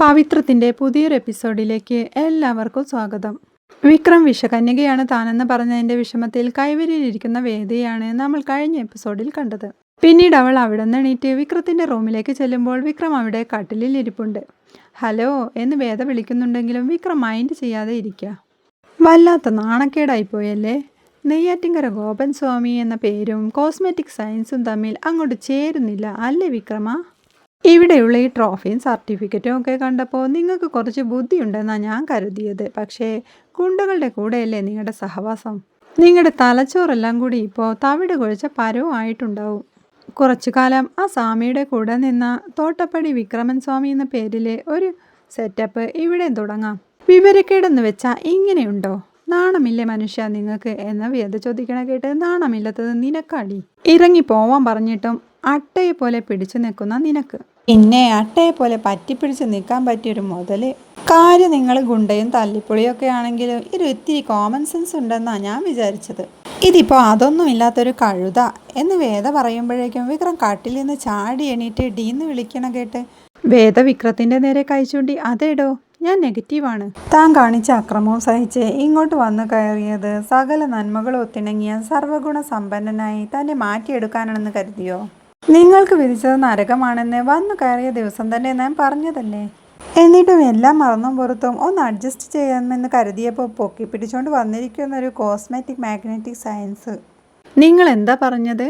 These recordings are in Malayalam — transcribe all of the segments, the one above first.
പവിത്രത്തിന്റെ പുതിയൊരു എപ്പിസോഡിലേക്ക് എല്ലാവർക്കും സ്വാഗതം. വിക്രം വിഷകന്യകയാണ് താനെന്ന് പറഞ്ഞതിന്റെ വിഷമത്തിൽ കൈവരിയിലിരിക്കുന്ന വേദിയാണ് നമ്മൾ കഴിഞ്ഞ എപ്പിസോഡിൽ കണ്ടത്. പിന്നീട് അവൾ അവിടെ നിന്ന് എണീറ്റ് വിക്രത്തിന്റെ റൂമിലേക്ക് ചെല്ലുമ്പോൾ വിക്രം അവിടെ കട്ടിലിൽ ഇരിപ്പുണ്ട്. ഹലോ എന്ന് വേദ വിളിക്കുന്നുണ്ടെങ്കിലും വിക്രം മൈൻഡ് ചെയ്യാതെ ഇരിക്കുക വല്ലാത്ത നാണക്കേടായിപ്പോയല്ലേ. നെയ്യാറ്റിങ്കര ഗോപൻ സ്വാമി എന്ന പേരും കോസ്മെറ്റിക് സയൻസും തമ്മിൽ അങ്ങോട്ട് ചേരുന്നില്ല അല്ലേ വിക്രമ? ഇവിടെയുള്ള ഈ ട്രോഫിയും സർട്ടിഫിക്കറ്റും ഒക്കെ കണ്ടപ്പോൾ നിങ്ങൾക്ക് കുറച്ച് ബുദ്ധിയുണ്ടെന്നാണ് ഞാൻ കരുതിയത്. പക്ഷേ ഗുണ്ടകളുടെ കൂടെയല്ലേ നിങ്ങളുടെ സഹവാസം? നിങ്ങളുടെ തലച്ചോറെല്ലാം കൂടി ഇപ്പോൾ തവിട് കുഴച്ച പരവും ആയിട്ടുണ്ടാവും. കുറച്ചു കാലം ആ സ്വാമിയുടെ കൂടെ നിന്ന തോട്ടപ്പടി വിക്രമൻ സ്വാമി എന്ന പേരിലെ ഒരു സെറ്റപ്പ് ഇവിടെ തുടങ്ങാം. വിവരക്കേടെന്ന് വെച്ചാൽ ഇങ്ങനെയുണ്ടോ? നാണമില്ലേ മനുഷ്യ നിങ്ങൾക്ക്? എന്ന വേദ ചോദിക്കണ കേട്ട് നാണമില്ലാത്തത് നിനക്കടി. ഇറങ്ങി പോവാൻ പറഞ്ഞിട്ടും അട്ടയെ പോലെ പിടിച്ചു നിൽക്കുന്ന നിനക്ക്. പിന്നെ അട്ടയെ പോലെ പറ്റി പറ്റിപ്പിടിച്ച് നിൽക്കാൻ പറ്റിയൊരു മുതൽ. കാര്യം നിങ്ങൾ ഗുണ്ടയും തല്ലിപ്പൊളിയും ഒക്കെ ആണെങ്കിലും ഒരു ഇത്തിരി കോമൺ സെൻസ് ഉണ്ടെന്നാണ് ഞാൻ വിചാരിച്ചത്. ഇതിപ്പോൾ അതൊന്നും ഇല്ലാത്തൊരു കഴുത എന്ന് വേദ പറയുമ്പോഴേക്കും വിക്രം കാട്ടിൽ നിന്ന് ചാടി എണീറ്റ് ഡീന്ന് വിളിക്കണം കേട്ട് വേദ വിക്രത്തിന്റെ നേരെ കഴിച്ചുണ്ടി അതേടോ ഞാൻ നെഗറ്റീവാണ് താൻ കാണിച്ച അക്രമവും സഹിച്ച് ഇങ്ങോട്ട് വന്നു കയറിയത് സകല നന്മകളും ഒത്തിണങ്ങിയ സർവഗുണ സമ്പന്നനായി തന്നെ മാറ്റിയെടുക്കാനാണെന്ന് കരുതിയോ? നിങ്ങൾക്ക് വിധിച്ചത് നരകമാണെന്ന് വന്നു കയറിയ ദിവസം തന്നെ ഞാൻ പറഞ്ഞതല്ലേ? എന്നിട്ടും എല്ലാം മറന്നും പുറത്തും ഒന്ന് അഡ്ജസ്റ്റ് ചെയ്യാമെന്ന് കരുതിയപ്പോൾ പൊക്കി പിടിച്ചുകൊണ്ട് വന്നിരിക്കുന്ന ഒരു കോസ്മെറ്റിക് മാഗ്നറ്റിക് സയൻസ് നിങ്ങൾ എന്താ പറഞ്ഞത്?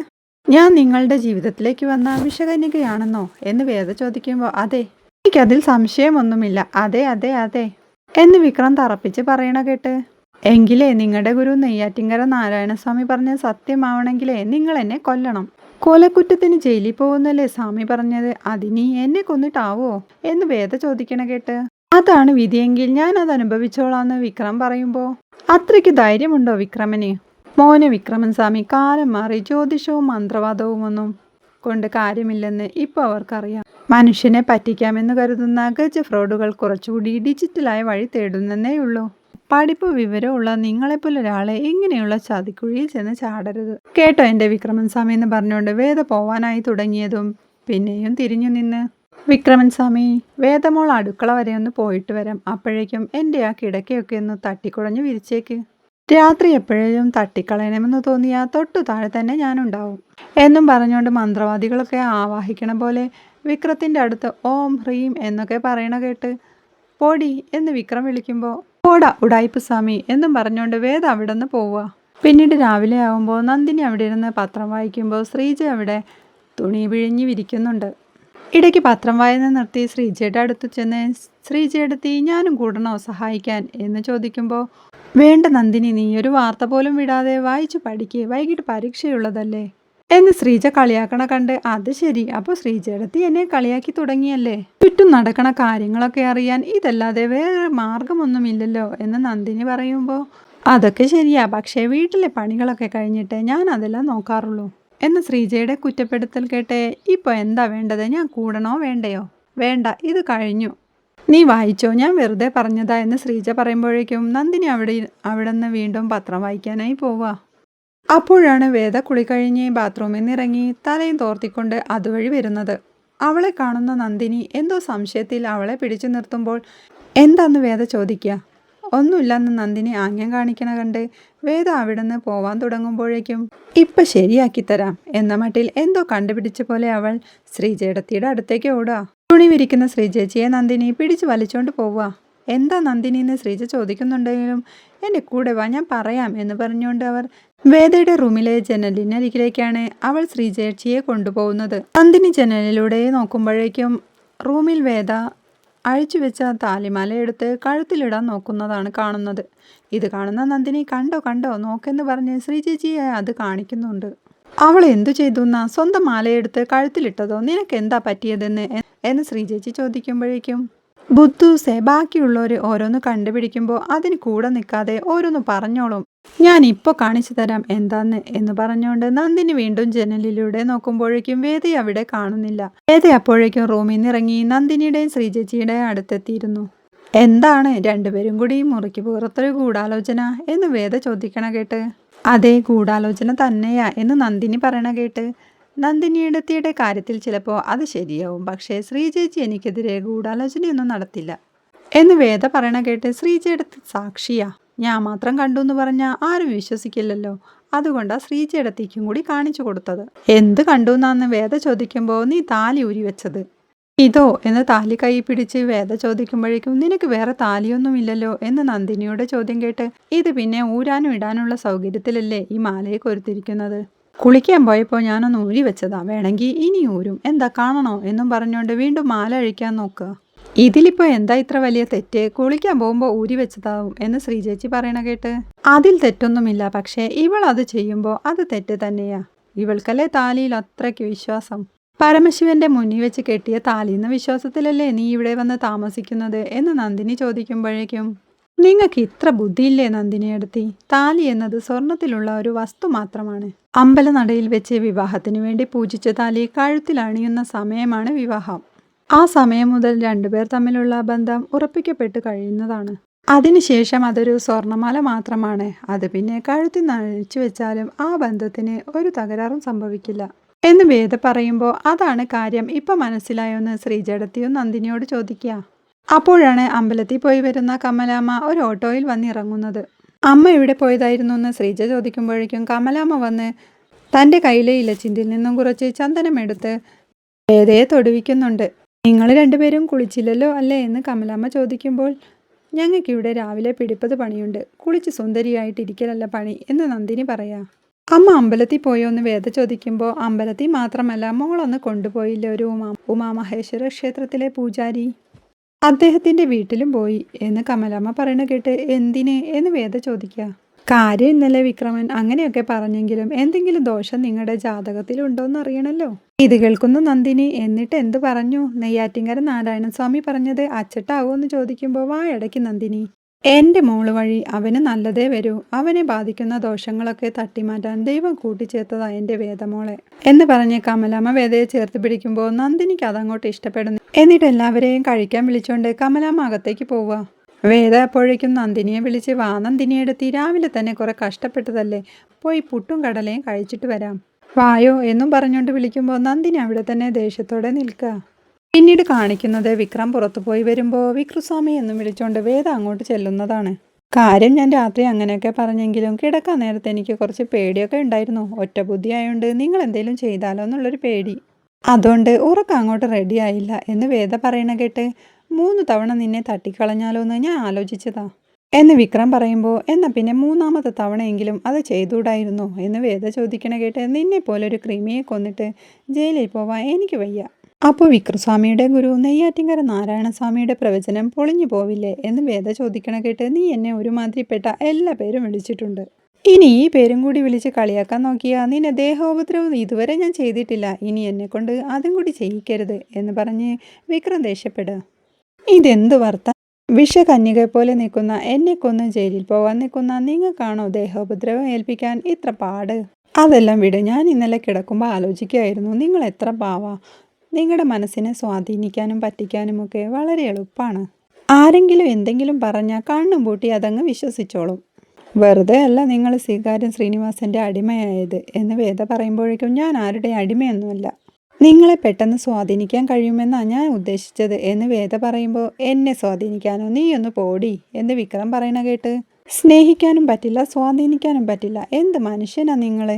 ഞാൻ നിങ്ങളുടെ ജീവിതത്തിലേക്ക് വന്ന വിഷകന്യകയാണെന്നോ എന്ന് വേദ ചോദിക്കുമ്പോൾ അതെ എനിക്കതിൽ സംശയമൊന്നുമില്ല. അതെ അതെ അതെ എന്ന് വിക്രം തറപ്പിച്ച് പറയണ കേട്ട്. എങ്കിലേ നിങ്ങളുടെ ഗുരു നെയ്യാറ്റിങ്കര നാരായണസ്വാമി പറഞ്ഞ സത്യമാവണമെങ്കിലേ നിങ്ങൾ എന്നെ കൊല്ലണം. കൊലക്കുറ്റത്തിന് ജയിലിൽ പോകുന്നല്ലേ സ്വാമി പറഞ്ഞത്? അതിനി എന്നെ കൊന്നിട്ടാവോ? എന്ന് വേദ ചോദിക്കണ കേട്ട്. അതാണ് വിധിയെങ്കിൽ ഞാൻ അത് അനുഭവിച്ചോളാന്ന് വിക്രം പറയുമ്പോ. അത്രയ്ക്ക് ധൈര്യമുണ്ടോ വിക്രമന്? മോനെ വിക്രമൻ സ്വാമി കാലം മാറി ജ്യോതിഷവും മന്ത്രവാദവും ഒന്നും കൊണ്ട് കാര്യമില്ലെന്ന് ഇപ്പോൾ അവർക്കറിയാം. മനുഷ്യനെ പറ്റിക്കാമെന്ന് കരുതുന്ന ഗജ ഫ്രോഡുകൾ കുറച്ചുകൂടി ഡിജിറ്റലായ വഴി തേടുന്നേ ഉള്ളൂ പഠിപ്പ് വിവരമുള്ള നിങ്ങളെപ്പോലെ ഒരാളെ ഇങ്ങനെയുള്ള ചതിക്കുഴിയിൽ ചെന്ന് ചാടരുത്. കേട്ടോ എന്റെ വിക്രമൻ സ്വാമി എന്ന് പറഞ്ഞുകൊണ്ട് വേദ പോവാനായി തുടങ്ങിയതും പിന്നെയും തിരിഞ്ഞു നിന്ന്. വിക്രമൻ സ്വാമി വേദമോൾ അടുക്കള വരെ ഒന്ന് പോയിട്ട് വരാം. അപ്പോഴേക്കും എന്റെ ആ കിടക്കയൊക്കെ ഒന്ന് തട്ടിക്കുടഞ്ഞു വിരിച്ചേക്ക്. രാത്രി എപ്പോഴേലും തട്ടിക്കളയണമെന്ന് തോന്നിയാൽ തൊട്ടു താഴെ തന്നെ ഞാനുണ്ടാവും. എന്നും പറഞ്ഞുകൊണ്ട് മന്ത്രവാദികളൊക്കെ ആവാഹിക്കണ പോലെ വിക്രത്തിന്റെ അടുത്ത് ഓം ഹ്രീം എന്നൊക്കെ പറയണ കേട്ട് പൊടി എന്ന് വിക്രം വിളിക്കുമ്പോൾ പോടാ ഉടായിപ്പ് സ്വാമി എന്നും പറഞ്ഞുകൊണ്ട് വേദ അവിടെ നിന്ന് പോവുക പിന്നീട് രാവിലെ ആകുമ്പോൾ നന്ദിനി അവിടെ ഇരുന്ന് പത്രം വായിക്കുമ്പോൾ ശ്രീജ അവിടെ തുണി പിഴിഞ്ഞ് വിരിക്കുന്നുണ്ട്. ഇടയ്ക്ക് പത്രം വായന നിർത്തി ശ്രീജയുടെ അടുത്ത് ചെന്ന് ശ്രീജയെടുത്തി ഞാനും കൂടണോ സഹായിക്കാൻ എന്ന് ചോദിക്കുമ്പോൾ വേണ്ട നന്ദിനി നീ ഒരു വാർത്ത പോലും വിടാതെ വായിച്ചു പഠിക്ക് വൈകിട്ട് പരീക്ഷയുള്ളതല്ലേ? എന്ന് ശ്രീജ കളിയാക്കണ കണ്ട് അത് ശരി. അപ്പോൾ ശ്രീജയെടുത്തി എന്നെ കളിയാക്കി തുടങ്ങിയല്ലേ? ചുറ്റും നടക്കണ കാര്യങ്ങളൊക്കെ അറിയാൻ ഇതല്ലാതെ വേറെ മാർഗമൊന്നുമില്ലല്ലോ? എന്ന് നന്ദിനി പറയുമ്പോൾ അതൊക്കെ ശരിയാ. പക്ഷേ വീട്ടിലെ പണികളൊക്കെ കഴിഞ്ഞിട്ട് ഞാൻ അതെല്ലാം നോക്കാറുള്ളൂ. എന്ന് ശ്രീജയുടെ കുറ്റപ്പെടുത്തൽ കേട്ടെ ഇപ്പോൾ എന്താ വേണ്ടത്? ഞാൻ കൂടണോ വേണ്ടയോ? വേണ്ട. ഇത് കഴിഞ്ഞു. നീ വായിച്ചോ? ഞാൻ വെറുതെ പറഞ്ഞതാ. എന്ന് ശ്രീജ പറയുമ്പോഴേക്കും നന്ദിനി അവിടെ അവിടെ നിന്ന് വീണ്ടും പത്രം വായിക്കാനായി പോവുക അപ്പോഴാണ് വേദ കുളി കഴിഞ്ഞ് ബാത്റൂമിൽ നിന്നിറങ്ങി തലയും തോർത്തിക്കൊണ്ട് അതുവഴി വരുന്നത്. അവളെ കാണുന്ന നന്ദിനി എന്തോ സംശയത്തിൽ അവളെ പിടിച്ചു നിർത്തുമ്പോൾ എന്താന്ന് വേദ ചോദിക്കുക ഒന്നുമില്ലെന്ന് നന്ദിനി ആംഗ്യം കാണിക്കണ കണ്ട് വേദ അവിടുന്ന് പോവാൻ തുടങ്ങുമ്പോഴേക്കും ഇപ്പം ശരിയാക്കി തരാം. എന്ന മട്ടിൽ എന്തോ കണ്ടുപിടിച്ച പോലെ അവൾ ശ്രീജേടത്തിയുടെ അടുത്തേക്ക് ഓടുക. തുണി വിരിക്കുന്ന ശ്രീജേച്ചിയെ നന്ദിനി പിടിച്ചു വലിച്ചോണ്ട് പോവുക. എന്താ നന്ദിനി എന്ന് ശ്രീജ ചോദിക്കുന്നുണ്ടെങ്കിലും എന്റെ കൂടെ വാ ഞാൻ പറയാം എന്ന് പറഞ്ഞുകൊണ്ട് അവർ വേദയുടെ റൂമിലെ ജനലിനരികിലേക്കാണ് അവൾ ശ്രീജേച്ചിയെ കൊണ്ടുപോകുന്നത്. നന്ദിനി ജനലിലൂടെ നോക്കുമ്പോഴേക്കും റൂമിൽ വേദ അഴിച്ചു വെച്ച താലിമാല എടുത്ത് കഴുത്തിലിടാൻ നോക്കുന്നതാണ് കാണുന്നത്. ഇത് കാണുന്ന നന്ദിനി കണ്ടോ കണ്ടോ നോക്കെന്ന് പറഞ്ഞ് ശ്രീചേച്ചിയെ അത് കാണിക്കുന്നുണ്ട്. അവൾ എന്തു ചെയ്തു എന്നാ സ്വന്തം മാലയെടുത്ത് കഴുത്തിലിട്ടതോ നിനക്ക് എന്താ പറ്റിയതെന്ന്? എന്ന് ശ്രീചേച്ചി ചോദിക്കുമ്പോഴേക്കും ബുദ്ധൂസെ ബാക്കിയുള്ളവർ ഓരോന്ന് കണ്ടുപിടിക്കുമ്പോൾ അതിന് കൂടെ നിൽക്കാതെ ഓരോന്ന് പറഞ്ഞോളും. ഞാൻ ഇപ്പോൾ കാണിച്ചു തരാം എന്താന്ന് എന്ന് പറഞ്ഞുകൊണ്ട് നന്ദിനി വീണ്ടും ജനലിലൂടെ നോക്കുമ്പോഴേക്കും വേദി അവിടെ കാണുന്നില്ല. വേദ അപ്പോഴേക്കും റൂമിൽ നിന്ന് ഇറങ്ങി നന്ദിനിയുടെയും ശ്രീജച്ചിയുടെയും അടുത്തെത്തിയിരുന്നു. എന്താണ്? രണ്ടുപേരും കൂടി മുറിക്ക് പുറത്തൊരു ഗൂഢാലോചന എന്ന് വേദ ചോദിക്കണ കേട്ട്. അതേ ഗൂഢാലോചന തന്നെയാ എന്ന് നന്ദിനി പറയണ കേട്ട്. നന്ദിനിയിടത്തിയുടെ കാര്യത്തിൽ ചിലപ്പോൾ അത് ശരിയാവും. പക്ഷേ ശ്രീചേച്ചി എനിക്കെതിരെ ഗൂഢാലോചനയൊന്നും നടത്തില്ല. എന്ന് വേദ പറയണ കേട്ട് ശ്രീജയുടെ സാക്ഷിയാ. ഞാൻ മാത്രം കണ്ടു എന്ന് പറഞ്ഞാൽ ആരും വിശ്വസിക്കില്ലല്ലോ. അതുകൊണ്ടാണ് ശ്രീചേടത്തിക്കും കൂടി കാണിച്ചു കൊടുത്തത്. എന്ത് കണ്ടു എന്നാന്ന് വേദ ചോദിക്കുമ്പോൾ നീ താലി ഊരി വെച്ചത്. ഇതോ എന്ന് താലി കൈ പിടിച്ച് വേദ ചോദിക്കുമ്പോഴേക്കും നിനക്ക് വേറെ താലിയൊന്നുമില്ലല്ലോ എന്ന് നന്ദിനിയുടെ ചോദ്യം കേട്ട് ഇത് പിന്നെ ഊരാനും ഇടാനുള്ള സൗകര്യത്തിലല്ലേ ഈ മാലയെ കൊരുത്തിരിക്കുന്നത്? കുളിക്കാൻ പോയപ്പോൾ ഞാനൊന്ന് ഊരി വെച്ചതാ. വേണമെങ്കിൽ ഇനി ഊരും. എന്താ കാണണോ എന്നും പറഞ്ഞുകൊണ്ട് വീണ്ടും മാല അഴിക്കാൻ നോക്കുക ഇതിലിപ്പോൾ എന്താ ഇത്ര വലിയ തെറ്റ്? കുളിക്കാൻ പോകുമ്പോൾ ഊരി വെച്ചതാവും എന്ന് ശ്രീചേച്ചി പറയണ കേട്ട്. അതിൽ തെറ്റൊന്നുമില്ല. പക്ഷേ ഇവൾ അത് ചെയ്യുമ്പോൾ അത് തെറ്റ് തന്നെയാ. ഇവൾക്കല്ലേ താലിയിൽ അത്രയ്ക്ക് വിശ്വാസം? പരമശിവന്റെ മുന്നിൽ വെച്ച് കെട്ടിയ താലിയെന്ന വിശ്വാസത്തിലല്ലേ നീ ഇവിടെ വന്ന് താമസിക്കുന്നത് എന്ന് നന്ദിനി ചോദിക്കുമ്പോഴേക്കും നിങ്ങൾക്ക് ഇത്ര ബുദ്ധിയില്ലേ നന്ദിനിയടുത്തി? താലി എന്നത് സ്വർണത്തിലുള്ള ഒരു വസ്തു മാത്രമാണ്. അമ്പലനടയിൽ വെച്ച് വിവാഹത്തിന് വേണ്ടി പൂജിച്ച താലി കഴുത്തിൽ അണിയുന്ന സമയമാണ് വിവാഹം. ആ സമയം മുതൽ രണ്ടുപേർ തമ്മിലുള്ള ബന്ധം ഉറപ്പിക്കപ്പെട്ട് കഴിയുന്നതാണ്. അതിനുശേഷം അതൊരു സ്വർണമാല മാത്രമാണ്. അത് പിന്നെ കഴുത്തിൽ നഴിച്ചു വെച്ചാലും ആ ബന്ധത്തിന് ഒരു തകരാറും സംഭവിക്കില്ല. എന്ന് വേദ പറയുമ്പോൾ അതാണ് കാര്യം. ഇപ്പം മനസ്സിലായോന്ന് ശ്രീജടത്തിയും നന്ദിനിയോട് ചോദിക്കുക. അപ്പോഴാണ് അമ്പലത്തിൽ പോയി വരുന്ന കമലാമ്മ ഒരു ഓട്ടോയിൽ വന്നിറങ്ങുന്നത്. അമ്മ എവിടെ പോയതായിരുന്നു എന്ന് ശ്രീജ ചോദിക്കുമ്പോഴേക്കും കമലാമ്മ വന്ന് തന്റെ കയ്യിലെ ഇലച്ചിന്തിൽ നിന്നും കുറച്ച് ചന്ദനമെടുത്ത് വേദയെ തൊടുവിക്കുന്നുണ്ട്. നിങ്ങൾ രണ്ടുപേരും കുളിച്ചില്ലല്ലോ അല്ലേ? എന്ന് കമലാമ്മ ചോദിക്കുമ്പോൾ ഞങ്ങൾക്കിവിടെ രാവിലെ പിടിപ്പത് പണിയുണ്ട്. കുളിച്ച് സുന്ദരിയായിട്ടിരിക്കലല്ല പണി എന്ന് നന്ദിനി പറയാം. അമ്മ അമ്പലത്തിൽ പോയോ എന്ന് വേദ ചോദിക്കുമ്പോൾ അമ്പലത്തിൽ മാത്രമല്ല മോളൊന്ന് കൊണ്ടുപോയില്ല ഒരു ഉമാ ഉമാമഹേശ്വര ക്ഷേത്രത്തിലെ പൂജാരി? അദ്ദേഹത്തിന്റെ വീട്ടിലും പോയി എന്ന് കമലമ്മ പറയണ കേട്ട് എന്തിനെ എന്ന് വേദ ചോദിക്കുക. കാര്യം ഇന്നലെ വിക്രമൻ അങ്ങനെയൊക്കെ പറഞ്ഞെങ്കിലും എന്തെങ്കിലും ദോഷം നിങ്ങളുടെ ജാതകത്തിലുണ്ടോന്ന് അറിയണല്ലോ. ഇത് കേൾക്കുന്നു നന്ദിനി. എന്നിട്ട് എന്ത് പറഞ്ഞു? നെയ്യാറ്റിങ്കര നാരായണസ്വാമി പറഞ്ഞത് അച്ചട്ടാവോ എന്ന് ചോദിക്കുമ്പോൾ വായടക്കി നന്ദിനി. എന്റെ മോൾ വഴി അവന് നല്ലതേ വരൂ. അവനെ ബാധിക്കുന്ന ദോഷങ്ങളൊക്കെ തട്ടിമാറ്റാൻ ദൈവം കൂട്ടിച്ചേർത്തതാ എന്റെ വേദമോളെ. എന്ന് പറഞ്ഞ് കമലാമ്മ വേദയെ ചേർത്ത് പിടിക്കുമ്പോൾ നന്ദിനിക്ക് അതങ്ങോട്ട് ഇഷ്ടപ്പെടുന്നു. എന്നിട്ട് എല്ലാവരെയും കഴിക്കാൻ വിളിച്ചുകൊണ്ട് കമലാമ്മ അകത്തേക്ക് പോവുക. വേദ അപ്പോഴേക്കും നന്ദിനിയെ വിളിച്ച് വാ നന്ദിനിയെടുത്തി രാവിലെ തന്നെ കുറെ കഷ്ടപ്പെട്ടതല്ലേ? പോയി പുട്ടും കടലയും കഴിച്ചിട്ട് വരാം. വായോ എന്നും പറഞ്ഞുകൊണ്ട് വിളിക്കുമ്പോൾ നന്ദിനി അവിടെ തന്നെ ദേഷ്യത്തോടെ നിൽക്കുക. പിന്നീട് കാണിക്കുന്നത് വിക്രം പുറത്തു പോയി വരുമ്പോൾ വിക്രുസ്വാമി എന്നും വിളിച്ചുകൊണ്ട് വേദ അങ്ങോട്ട് ചെല്ലുന്നതാണ്. കാര്യം ഞാൻ രാത്രി അങ്ങനെയൊക്കെ പറഞ്ഞെങ്കിലും കിടക്കാൻ നേരത്തെ എനിക്ക് കുറച്ച് പേടിയൊക്കെ ഉണ്ടായിരുന്നു. ഒറ്റ ബുദ്ധിയായോണ്ട് നിങ്ങൾ എന്തെങ്കിലും ചെയ്താലോ എന്നുള്ളൊരു പേടി. അതുകൊണ്ട് ഉറക്കം അങ്ങോട്ട് റെഡിയായില്ല എന്ന് വേദ പറയണ കേട്ട് മൂന്ന് തവണ നിന്നെ തട്ടിക്കളഞ്ഞാലോ എന്ന് ഞാൻ ആലോചിച്ചതാ. എന്ന് വിക്രം പറയുമ്പോൾ എന്നാൽ പിന്നെ മൂന്നാമത്തെ തവണയെങ്കിലും അത് ചെയ്തുകൂടായിരുന്നോ? എന്ന് വേദ ചോദിക്കണ കേട്ട് നിന്നെ പോലെ ഒരു ക്രിമിയെ കൊന്നിട്ട് ജയിലിൽ പോവാൻ എനിക്ക് വയ്യ. അപ്പോൾ വിക്രസ്വാമിയുടെ ഗുരു നെയ്യാറ്റിങ്കര നാരായണസ്വാമിയുടെ പ്രവചനം പൊളിഞ്ഞു പോവില്ലേ എന്ന് വേദ ചോദിക്കണ കേട്ട് നീ എന്നെ ഒരുമാതിരിപ്പെട്ട എല്ലാ പേരും വിളിച്ചിട്ടുണ്ട്. ഇനി ഈ പേരും കൂടി വിളിച്ച് കളിയാക്കാൻ നോക്കിയാൽ നിന്നെ ദേഹോപദ്രവം ഇതുവരെ ഞാൻ ചെയ്തിട്ടില്ല. ഇനി എന്നെ കൊണ്ട് അതും കൂടി ചെയ്യിക്കരുത് എന്ന് പറഞ്ഞ് വിക്രം ദേഷ്യപ്പെടുക ഇതെന്ത് വർത്ത? പോലെ നിൽക്കുന്ന എന്നെ കൊന്ന് ജയിലിൽ പോകാൻ നിൽക്കുന്ന നിങ്ങൾക്കാണോ ദേഹോപദ്രവം ഏൽപ്പിക്കാൻ ഇത്ര പാട്? അതെല്ലാം വിട്. ഞാൻ ഇന്നലെ കിടക്കുമ്പോൾ ആലോചിക്കുകയായിരുന്നു. നിങ്ങൾ എത്ര പാവാ? നിങ്ങളുടെ മനസ്സിനെ സ്വാധീനിക്കാനും പറ്റിക്കാനുമൊക്കെ വളരെ എളുപ്പമാണ് ആരെങ്കിലും എന്തെങ്കിലും പറഞ്ഞാൽ കണ്ണും പൂട്ടി അതങ്ങ് വിശ്വസിച്ചോളും. വെറുതെ അല്ല നിങ്ങൾ സ്വീകാര്യം ശ്രീനിവാസന്റെ അടിമയായത് എന്ന് വേദ പറയുമ്പോഴേക്കും ഞാൻ ആരുടെ അടിമയൊന്നുമല്ല. നിങ്ങളെ പെട്ടെന്ന് സ്വാധീനിക്കാൻ കഴിയുമെന്നാണ് ഞാൻ ഉദ്ദേശിച്ചത് എന്ന് വേദ പറയുമ്പോൾ എന്നെ സ്വാധീനിക്കാനോ നീ ഒന്ന് പോടി എന്ന് വിക്രം പറയണ കേട്ട് സ്നേഹിക്കാനും പറ്റില്ല സ്വാധീനിക്കാനും പറ്റില്ല. എന്ത് മനുഷ്യനാ നിങ്ങൾ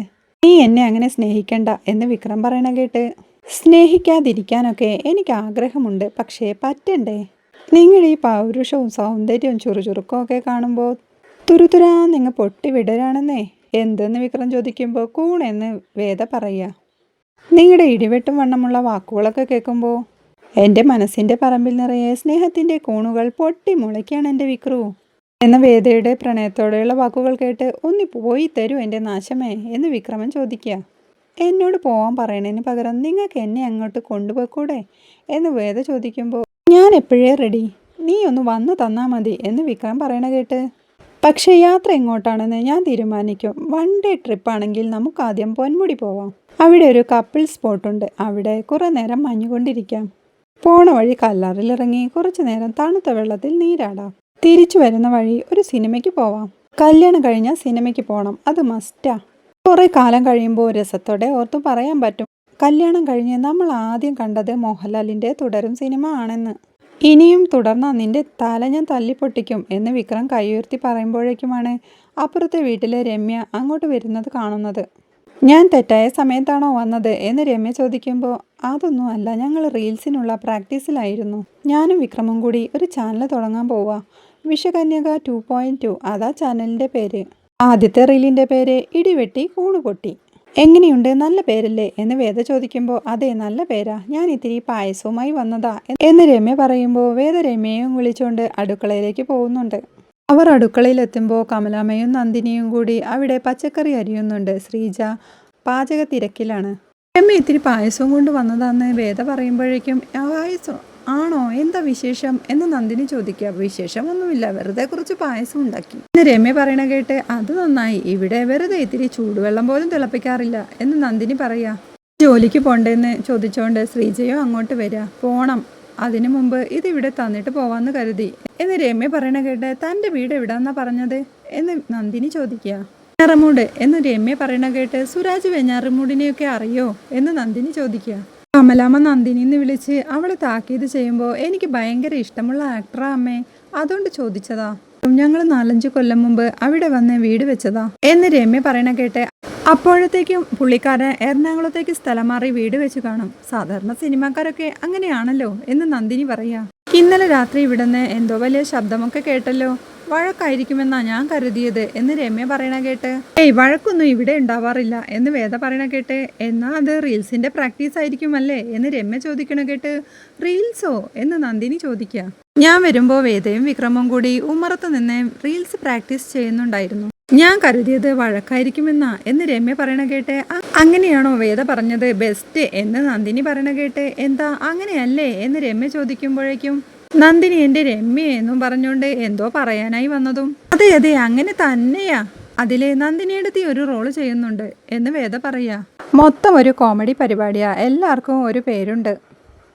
നീ എന്നെ അങ്ങനെ സ്നേഹിക്കണ്ട എന്ന് വിക്രം പറയണ കേട്ട് സ്നേഹിക്കാതിരിക്കാനൊക്കെ എനിക്ക് ആഗ്രഹമുണ്ട് പക്ഷേ പറ്റണ്ടേ? നിങ്ങൾ ഈ പൗരുഷവും സൗന്ദര്യവും ചുറുചുറുക്കവും ഒക്കെ കാണുമ്പോൾ തുരുതുരാ നിങ്ങൾ പൊട്ടി വിടരാണെന്നേ എന്തെന്ന് വിക്രം ചോദിക്കുമ്പോൾ കൂണെന്ന് വേദ പറയുക നിങ്ങളുടെ ഇടിവെട്ടും വണ്ണമുള്ള വാക്കുകളൊക്കെ കേൾക്കുമ്പോൾ എന്റെ മനസ്സിന്റെ പറമ്പിൽ നിറയെ സ്നേഹത്തിന്റെ കൂണുകൾ പൊട്ടി മുളയ്ക്കാണ് എന്റെ വിക്രു. എന്ന വേദയുടെ പ്രണയത്തോടെയുള്ള വാക്കുകൾ കേട്ട് ഒന്നിപ്പോയി പോയി തരൂ എന്റെ നാശമേ എന്ന് വിക്രമൻ ചോദിക്കുക എന്നോട് പോവാൻ പറയണതിന് പകരം നിങ്ങൾക്ക് എന്നെ അങ്ങോട്ട് കൊണ്ടുപോയിക്കൂടെ? എന്ന് വേദ ചോദിക്കുമ്പോൾ ഞാൻ എപ്പോഴേ റെഡി നീ ഒന്ന് വന്നു തന്നാൽ മതി എന്ന് വിക്രം പറയണ കേട്ട്. പക്ഷേ യാത്ര എങ്ങോട്ടാണെന്ന് ഞാൻ തീരുമാനിക്കും. വൺ ഡേ ട്രിപ്പാണെങ്കിൽ നമുക്ക് ആദ്യം പൊന്മുടി പോവാം. അവിടെ ഒരു കപ്പിൾ സ്പോട്ടുണ്ട് അവിടെ കുറേ നേരം മഞ്ഞുകൊണ്ടിരിക്കാം. പോണ വഴി കല്ലാറിലിറങ്ങി കുറച്ചു നേരം തണുത്ത വെള്ളത്തിൽ നീരാടാം. തിരിച്ചു വരുന്ന വഴി ഒരു സിനിമയ്ക്ക് പോവാം. കല്യാണം കഴിഞ്ഞാൽ സിനിമയ്ക്ക് പോകണം അത് മസ്റ്റാ കുറേ കാലം കഴിയുമ്പോൾ രസത്തോടെ ഓർത്ത് പറയാൻ പറ്റും. കല്യാണം കഴിഞ്ഞ് നമ്മൾ ആദ്യം കണ്ടത് മോഹൻലാലിന്റെ തുടരും സിനിമ ആണെന്ന്. ഇനിയും തുടർന്ന നിന്റെ തല ഞാൻ തല്ലിപ്പൊട്ടിക്കും എന്ന് വിക്രം കൈയുയർത്തി പറയുമ്പോഴേക്കുമാണ് അപ്പുറത്തെ വീട്ടിലെ രമ്യ അങ്ങോട്ട് വരുന്നത് കാണുന്നത്. ഞാൻ തെറ്റായ സമയത്താണോ വന്നത് എന്ന് രമ്യ ചോദിക്കുമ്പോൾ അതൊന്നും അല്ല ഞങ്ങൾ റീൽസിനുള്ള പ്രാക്ടീസിലായിരുന്നു. ഞാനും വിക്രമും കൂടി ഒരു ചാനൽ തുടങ്ങാൻ പോവാ. വിഷകന്യക ടു പോയിന്റ് ടു അതാ ചാനലിന്റെ പേര്. ആദ്യത്തെ റീലിന്റെ പേര് ഇടിവെട്ടി കൂണുപൊട്ടി. എങ്ങനെയുണ്ട്? നല്ല പേരല്ലേ? എന്ന് വേദ ചോദിക്കുമ്പോൾ അതെ നല്ല പേരാ. ഞാൻ ഇത്തിരി പായസവുമായി വന്നതാ. എന്ന് രമ്യ പറയുമ്പോൾ വേദ രമ്യയും വിളിച്ചുകൊണ്ട് അടുക്കളയിലേക്ക് പോകുന്നുണ്ട്. അവർ അടുക്കളയിലെത്തുമ്പോൾ കമലാമ്മയും നന്ദിനിയും കൂടി അവിടെ പച്ചക്കറി അരിയുന്നുണ്ട്. ശ്രീജ പാചക തിരക്കിലാണ് രമ്യ ഇത്തിരി പായസവും കൊണ്ട് വന്നതാന്ന് വേദ പറയുമ്പോഴേക്കും "ആ, പായസം ആണോ? എന്താ വിശേഷം? എന്ന് നന്ദിനി ചോദിക്കുക. വിശേഷമൊന്നുമില്ല വെറുതെ കുറച്ച് പായസം ഉണ്ടാക്കി. എന്ന് രമ്യ പറയണ കേട്ട് അത് നന്നായി. ഇവിടെ വെറുതെ ഇത്തിരി ചൂടുവെള്ളം പോലും തിളപ്പിക്കാറില്ല എന്ന് നന്ദിനി പറയാ. ജോലിക്ക് പോണ്ടേന്ന് ചോദിച്ചോണ്ട് ശ്രീജയോ അങ്ങോട്ട് വരിക പോണം. അതിനു മുമ്പ് ഇത് ഇവിടെ തന്നിട്ട് പോവാന്ന് കരുതി. എന്ന് രമ്യ പറയണ കേട്ട് തന്റെ വീട് എവിടാന്നാ പറഞ്ഞത്? എന്ന് നന്ദിനി ചോദിക്കുക. വെഞ്ഞാറമൂട്. എന്ന് രമ്യ പറയണ കേട്ട് സുരാജ് വെഞ്ഞാറമൂടിനെയൊക്കെ അറിയോ? എന്ന് നന്ദിനി ചോദിക്കുക. കമലാമ്മ നന്ദിനി എന്ന് വിളിച്ച് അവളെ താക്കീത് ചെയ്യുമ്പോൾ എനിക്ക് ഭയങ്കര ഇഷ്ടമുള്ള ആക്ടറാ അമ്മേ. അതുകൊണ്ട് ചോദിച്ചതാ. ഞങ്ങൾ നാലഞ്ച് കൊല്ലം മുമ്പ് അവിടെ വന്ന് വീട് വെച്ചതാ. എന്ന് രമ്യ പറയണ കേട്ടെ അപ്പോഴത്തേക്കും പുള്ളിക്കാരൻ എറണാകുളത്തേക്ക് സ്ഥലം മാറി വീട് വെച്ച് കാണും. സാധാരണ സിനിമാക്കാരൊക്കെ അങ്ങനെയാണല്ലോ എന്ന് നന്ദിനി പറയാ. ഇന്നലെ രാത്രി ഇവിടുന്ന് എന്തോ വലിയ ശബ്ദമൊക്കെ കേട്ടല്ലോ. വഴക്കായിരിക്കുമെന്നാ ഞാൻ കരുതിയത് എന്ന് രമ്യ പറയണ കേട്ട്. ഏയ് വഴക്കൊന്നും ഇവിടെ ഉണ്ടാവാറില്ല എന്ന് വേദ പറയണ കേട്ട്. എന്നാ അത് റീൽസിന്റെ പ്രാക്ടീസ് ആയിരിക്കും അല്ലേ എന്ന് രമ്യ ചോദിക്കണ കേട്ട്. റീൽസോ? എന്ന് നന്ദിനി ചോദിക്കുക ഞാൻ വരുമ്പോ വേദയും വിക്രമും കൂടി ഉമ്മറത്ത് നിന്ന് റീൽസ് പ്രാക്ടീസ് ചെയ്യുന്നുണ്ടായിരുന്നു. ഞാൻ കരുതിയത് വഴക്കായിരിക്കുമെന്നാ എന്ന് രമ്യ പറയണ കേട്ടെ. "അ- അങ്ങനെയാണോ വേദ പറഞ്ഞത് ബെസ്റ്റ് എന്ന് നന്ദിനി പറയണ കേട്ടെ. എന്താ അങ്ങനെയല്ലേ എന്ന് രമ്യ ചോദിക്കുമ്പോഴേക്കും നന്ദിനി എന്റെ രമ്യെന്നും പറഞ്ഞുകൊണ്ട് എന്തോ പറയാനായി വന്നതും. അതെ അതെ അങ്ങനെ തന്നെയാ. അതിലെ നന്ദിനിയുടെ തീ ഒരു റോൾ ചെയ്യുന്നുണ്ട്. എന്ന് വേദ പറയാ. മൊത്തം ഒരു കോമഡി പരിപാടിയാ. എല്ലാവർക്കും ഒരു പേരുണ്ട്.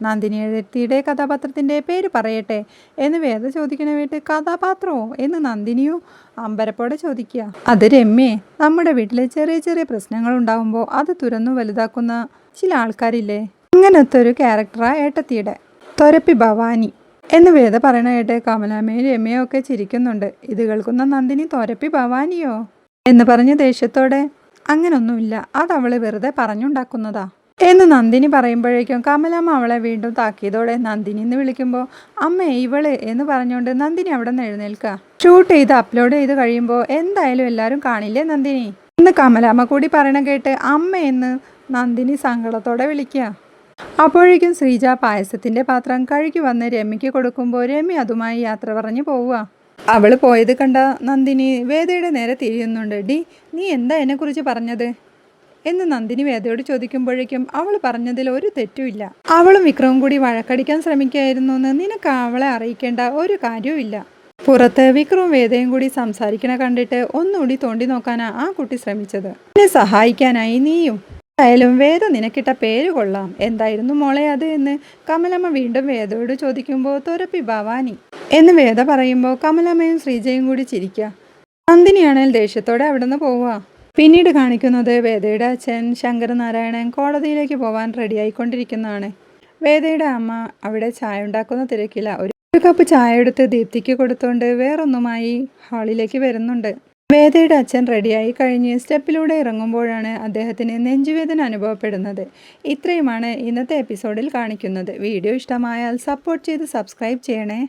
നന്ദിനി എഴുത്തിയുടെ കഥാപാത്രത്തിന്റെ പേര് പറയട്ടെ എന്ന് വേദ ചോദിക്കണ വീട്ട് കഥാപാത്രമോ എന്ന് നന്ദിനിയോ അമ്പരപ്പോടെ ചോദിക്കുക. അത് രമ്യേ നമ്മുടെ വീട്ടിലെ ചെറിയ ചെറിയ പ്രശ്നങ്ങൾ ഉണ്ടാവുമ്പോൾ അത് തുറന്നു വലുതാക്കുന്ന ചില ആൾക്കാരില്ലേ? അങ്ങനത്തെ ഒരു ക്യാരക്ടറാ ഏട്ടത്തിയുടെ. തൊരപ്പി ഭവാനി. എന്ന് വേദ പറയണ കമലാമ്മയും രമ്യയും ഒക്കെ ചിരിക്കുന്നുണ്ട്. ഇത് കേൾക്കുന്ന നന്ദിനി തോരപ്പി ഭവാനിയോ? എന്ന് പറഞ്ഞ ദേഷ്യത്തോടെ അങ്ങനൊന്നുമില്ല. അതവൾ വെറുതെ പറഞ്ഞുണ്ടാക്കുന്നതാ. എന്ന് നന്ദിനി പറയുമ്പോഴേക്കും കമലാമ്മ അവളെ വീണ്ടും താക്കിയതോടെ നന്ദിനി എന്ന് വിളിക്കുമ്പോൾ അമ്മ ഇവൾ എന്ന് പറഞ്ഞുകൊണ്ട് നന്ദിനി അവിടെ നിന്ന് എഴുന്നേൽക്കുക ഷൂട്ട് ചെയ്ത് അപ്ലോഡ് ചെയ്ത് കഴിയുമ്പോൾ എന്തായാലും എല്ലാവരും കാണില്ലേ നന്ദിനി? ഇന്ന് കമലാമ്മ കൂടി പറയണ കേട്ട് അമ്മ എന്ന് നന്ദിനി സങ്കടത്തോടെ വിളിക്കുക അപ്പോഴേക്കും ശ്രീജ പായസത്തിന്റെ പാത്രം കഴുകി വന്ന് രമ്യയ്ക്ക് കൊടുക്കുമ്പോൾ രമ്യ അതുമായി യാത്ര പറഞ്ഞു പോവുക. അവൾ പോയത് കണ്ട നന്ദിനി വേദയുടെ നേരെ തിരിയുന്നുണ്ട്. ഡി നീ എന്താ എന്നെക്കുറിച്ച് പറഞ്ഞത്? എന്ന് നന്ദിനി വേദയോട് ചോദിക്കുമ്പോഴേക്കും അവൾ പറഞ്ഞതിൽ ഒരു തെറ്റുമില്ല അവളും വിക്രവും കൂടി വഴക്കടിക്കാൻ ശ്രമിക്കുകയായിരുന്നു എന്ന് നിനക്ക് അവളെ അറിയിക്കേണ്ട ഒരു കാര്യവുമില്ല പുറത്ത് വിക്രവും വേദയും കൂടി സംസാരിക്കണ കണ്ടിട്ട് ഒന്നുകൂടി തോണ്ടി നോക്കാനാ ആ കുട്ടി ശ്രമിച്ചത്. എന്നെ സഹായിക്കാനായി നീയും എന്തായാലും വേദ നിനക്കിട്ട പേര് കൊള്ളാം. എന്തായിരുന്നു മോളെ അത് എന്ന്? കമലമ്മ വീണ്ടും വേദയോട് ചോദിക്കുമ്പോൾ തുരപ്പി ഭവാനി. എന്ന് വേദ പറയുമ്പോൾ കമലമ്മയും ശ്രീജയും കൂടി ചിരിക്കുക നന്ദിനിയാണേൽ ദേഷ്യത്തോടെ അവിടെ നിന്ന് പോവുക പിന്നീട് കാണിക്കുന്നത് വേദയുടെ അച്ഛൻ ശങ്കരനാരായണൻ കോടതിയിലേക്ക് പോവാൻ റെഡിയായിക്കൊണ്ടിരിക്കുന്നതാണ്. വേദയുടെ അമ്മ അവിടെ ചായ ഉണ്ടാക്കുന്ന തിരക്കില്ല ഒരു കപ്പ് ചായ എടുത്ത് ദീപ്തിക്ക് കൊടുത്തുകൊണ്ട് വേറൊന്നുമായി ഹാളിലേക്ക് വരുന്നുണ്ട്. വേദയുടെ അച്ഛൻ റെഡിയായി കഴിഞ്ഞ് സ്റ്റെപ്പിലൂടെ ഇറങ്ങുമ്പോഴാണ് അദ്ദേഹത്തിന് നെഞ്ചുവേദന അനുഭവപ്പെടുന്നത്. ഇത്രയുമാണ് ഇന്നത്തെ എപ്പിസോഡിൽ കാണിക്കുന്നത്. വീഡിയോ ഇഷ്ടമായാൽ സപ്പോർട്ട് ചെയ്ത് സബ്സ്ക്രൈബ് ചെയ്യണേ.